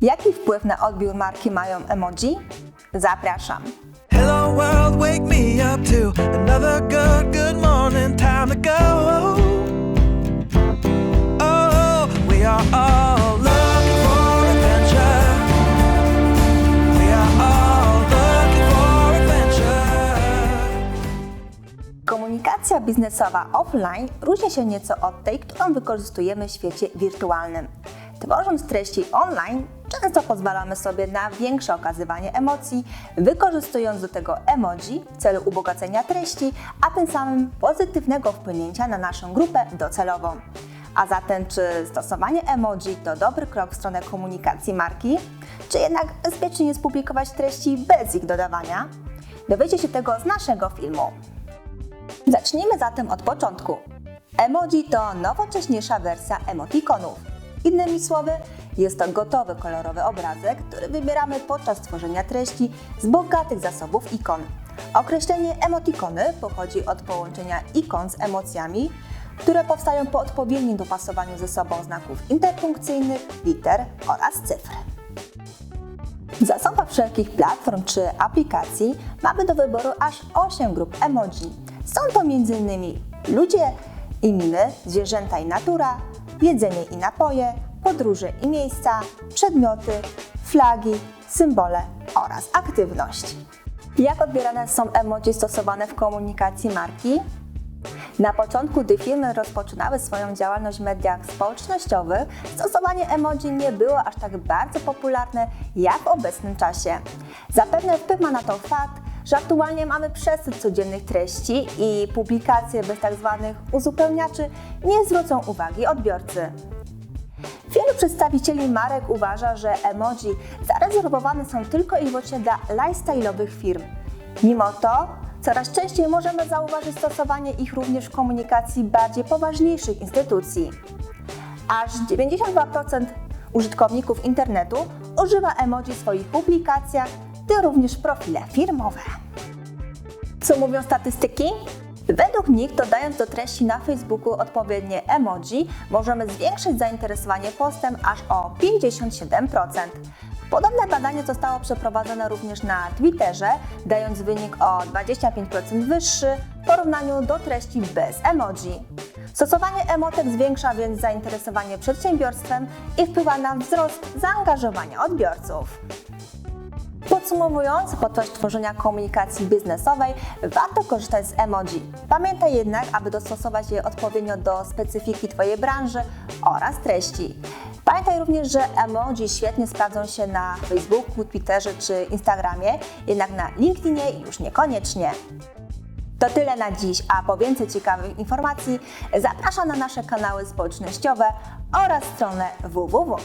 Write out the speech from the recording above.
Jaki wpływ na odbiór marki mają emoji? Zapraszam. Hello world, wake me up to another good, good morning. Time to go. Oh, we are all looking for adventure. We are all looking for adventure. Komunikacja biznesowa offline różni się nieco od tej, którą wykorzystujemy w świecie wirtualnym. Tworząc treści online, często pozwalamy sobie na większe okazywanie emocji, wykorzystując do tego emoji w celu ubogacenia treści, a tym samym pozytywnego wpłynięcia na naszą grupę docelową. A zatem, czy stosowanie emoji to dobry krok w stronę komunikacji marki, czy jednak bezpiecznie jest publikować treści bez ich dodawania? Dowiecie się tego z naszego filmu. Zacznijmy zatem od początku. Emoji to nowocześniejsza wersja emotikonów. Innymi słowy, jest to gotowy kolorowy obrazek, który wybieramy podczas tworzenia treści z bogatych zasobów ikon. Określenie emotikony pochodzi od połączenia ikon z emocjami, które powstają po odpowiednim dopasowaniu ze sobą znaków interpunkcyjnych, liter oraz cyfr. W zasobach wszelkich platform czy aplikacji mamy do wyboru aż 8 grup emoji. Są to m.in. ludzie i zwierzęta i natura, jedzenie i napoje, podróże i miejsca, przedmioty, flagi, symbole oraz aktywność. Jak odbierane są emoji stosowane w komunikacji marki? Na początku, gdy firmy rozpoczynały swoją działalność w mediach społecznościowych, stosowanie emoji nie było aż tak bardzo popularne jak w obecnym czasie. Zapewne wpływ ma na to fakt, że aktualnie mamy przesyt codziennych treści i publikacje bez tzw. uzupełniaczy nie zwrócą uwagi odbiorcy. Wielu przedstawicieli marek uważa, że emoji zarezerwowane są tylko i wyłącznie dla lifestyle'owych firm. Mimo to coraz częściej możemy zauważyć stosowanie ich również w komunikacji bardziej poważniejszych instytucji. Aż 92% użytkowników internetu używa emoji w swoich publikacjach, w również profile firmowe. Co mówią statystyki? Według nich, dodając do treści na Facebooku odpowiednie emoji, możemy zwiększyć zainteresowanie postem aż o 57%. Podobne badanie zostało przeprowadzone również na Twitterze, dając wynik o 25% wyższy w porównaniu do treści bez emoji. Stosowanie emotek zwiększa więc zainteresowanie przedsiębiorstwem i wpływa na wzrost zaangażowania odbiorców. Podsumowując, podczas tworzenia komunikacji biznesowej warto korzystać z emoji. Pamiętaj jednak, aby dostosować je odpowiednio do specyfiki Twojej branży oraz treści. Pamiętaj również, że emoji świetnie sprawdzą się na Facebooku, Twitterze czy Instagramie, jednak na LinkedInie już niekoniecznie. To tyle na dziś, a po więcej ciekawych informacji zapraszam na nasze kanały społecznościowe oraz stronę www.